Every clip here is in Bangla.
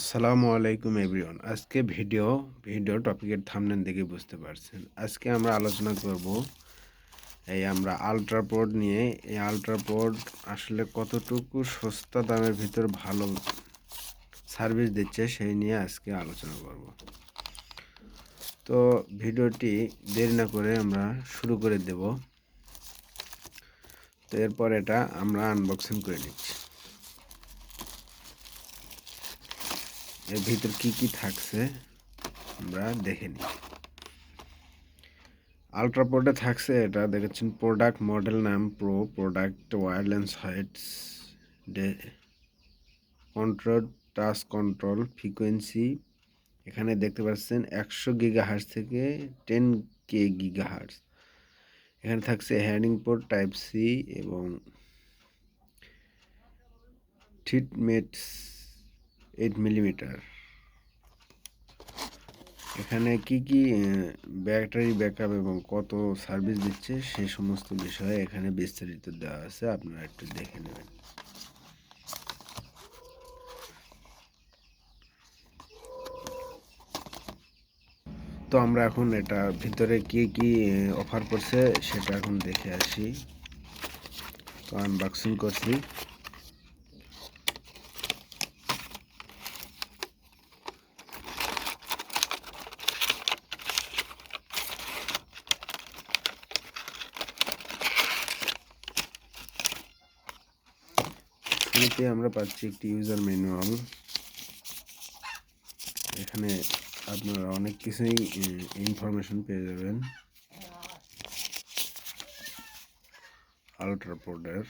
আসসালামু আলাইকুম এভরিওয়ান। আজকে ভিডিও ভিডিও টপিকের থামনেন দেখে বুঝতে পারছেন। আজকে আমরা আলোচনা করব এই আমরা আলট্রাপোর্ট নিয়ে। এই আলট্রাপোর্ট আসলে কতটুকু সস্তা দামের ভিতর ভালো সার্ভিস দিচ্ছে সেই নিয়ে আজকে আলোচনা করব। তো ভিডিওটি দেরি না করে আমরা শুরু করে দেব। তো এরপর এটা আমরা আনবক্সিং করে নিচ্ছি। এর ভিতর কি কি থাকছে, আমরা দেখে নিই। আলট্রাপোর্টে থাকছে এটা, দেখেছেন প্রোডাক্ট মডেল নাম pro product wireless heights day control touch control frequency এখানে দেখতে পাচ্ছেন একশো গিগা হার্স থেকে টেন কে গিগা হার্স এখানে থাকছে হ্যান্ডিং পোর্ট টাইপ সি এবং ট্রিটমেটস এইট মিলিমিটার এখানে কি কি ব্যাটারি ব্যাকআপ এবং কত সার্ভিস দিচ্ছে সেই সমস্ত বিষয়ে এখানে বিস্তারিত দেওয়া আছে, আপনারা একটু দেখে নেবেন। তো আমরা এখন এটা ভিতরে কি কি অফার করছে সেটা এখন দেখে আসি। তো আনবক্সিং করছি। এতে আমরা পাচ্ছি একটি ইউজার ম্যানুয়াল এখানে আপনারা অনেক কিছুই ইনফরমেশন পেয়ে যাবেন। আলট্রাপোর্ডের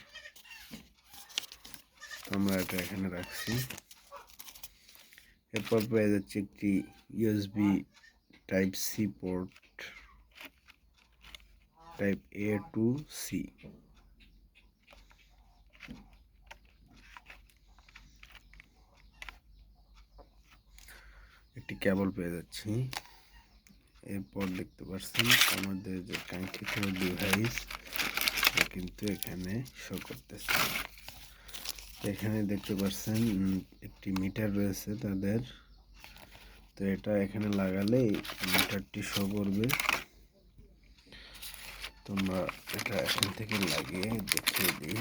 আমরা এটা এখানে রাখছি। এরপর পেয়ে যাচ্ছে একটি USB type C port type A to C একটি কেবল পেয়ে যাচ্ছি। এরপর দেখতে পাচ্ছেন আমাদের যে কাঙ্ক্ষিত ডিভাইস কিন্তু এখানে শো করতেছে। এখানে দেখতে পাচ্ছেন একটি মিটার রয়েছে তাদের। তো এটা এখানে লাগালে মিটারটি শো করবে। তোমরা এটা এখান থেকে লাগিয়ে দেখিয়ে দিই।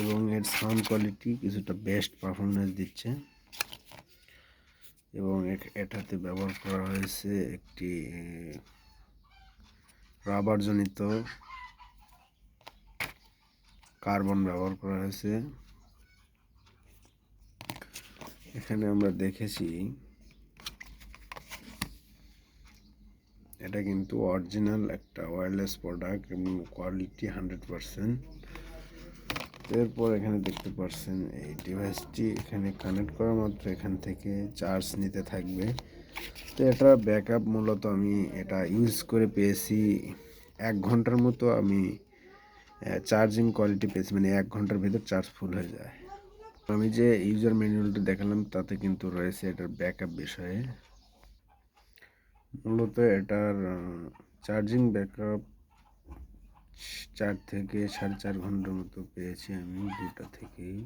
এবং এর সাউন্ড কোয়ালিটি কিছুটা বেস্ট পারফরমেন্স দিচ্ছে। এবং এটাতে ব্যবহার করা হয়েছে একটি রাবারজনিত কার্বন ব্যবহার করা হয়েছে। এখানে আমরা দেখেছি এটা কিন্তু অরিজিনাল একটা ওয়্যারলেস প্রোডাক্ট এবং কোয়ালিটি হান্ড্রেড পারসেন্ট এরপর এখানে দেখতে পাচ্ছেন এই ডিভাইসটি এখানে কানেক্ট করা মাত্র এখান থেকে চার্জ নিতে থাকবে। তো এটা ব্যাকআপ মূলত আমি এটা ইউজ করে পেয়েছি এক ঘণ্টার মতো আমি চার্জিং কোয়ালিটি পেয়েছি মানে এক ঘণ্টার ভিতর চার্জ ফুল হয়ে যায়। আমি যে ইউজার ম্যানুয়ালটা দেখালাম, তাতে কিন্তু রয়েছে এটার ব্যাকআপ বিষয়ে। মূলত এটার চার্জিং ব্যাকআপ চার থেকে সাড়ে চার ঘণ্টার মতো পেয়েছি আমি দুটা থেকেই।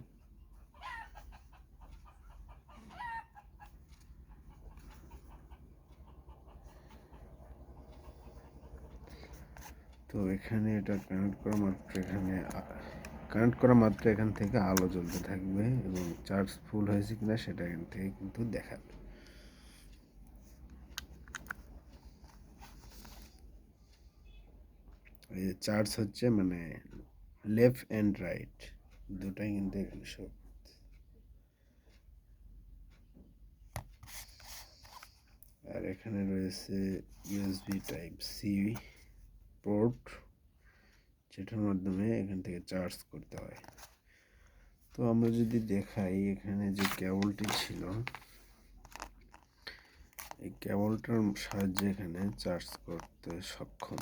তো এখানে এটা কানেক্ট করা মাত্র এখানে কানেক্ট করা মাত্র এখান থেকে আলো জ্বলতে থাকবে এবং চার্জ ফুল হয়েছে কিনা সেটা এখান থেকে কিন্তু দেখাবে এই যে চার্জ হচ্ছে মানে লেফট অ্যান্ড রাইট দুটাই কিন্তু এখানে সব আর এখানে রয়েছে ইউএসবি টাইপ সি পোর্ট যেটার মাধ্যমে এখান থেকে চার্জ করতে হয়। তো আমরা যদি দেখাই এখানে যে কেবলটি ছিল, এই কেবলটার সাহায্যে এখানে চার্জ করতে সক্ষম।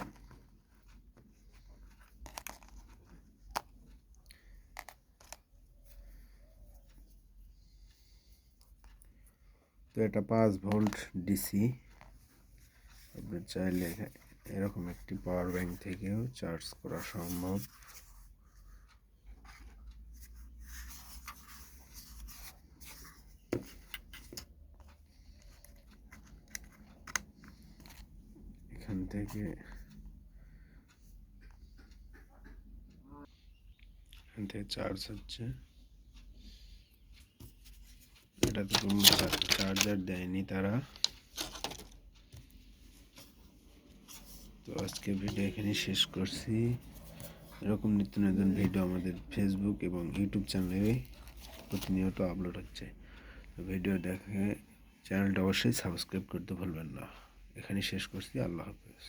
তো এটা পাঁচ ভোল্ট ডিসি আপনি চাইলে এরকম একটি পাওয়ার ব্যাংক থেকেও চার্জ করা সম্ভব। এখান থেকে এখান থেকে চার্জ হচ্ছে। এটাতে কোনো চার্জার দেয়নি তারা। তো আজকে ভিডিও এখানে শেষ করছি। এরকম নিত্য নতুন ভিডিও আমাদের ফেসবুক এবং ইউটিউব চ্যানেলে প্রতিনিয়ত আপলোড হচ্ছে। ভিডিও দেখে চ্যানেলটা অবশ্যই সাবস্ক্রাইব করতে ভুলবেন না। এখানে শেষ করছি। আল্লাহ হাফেজ।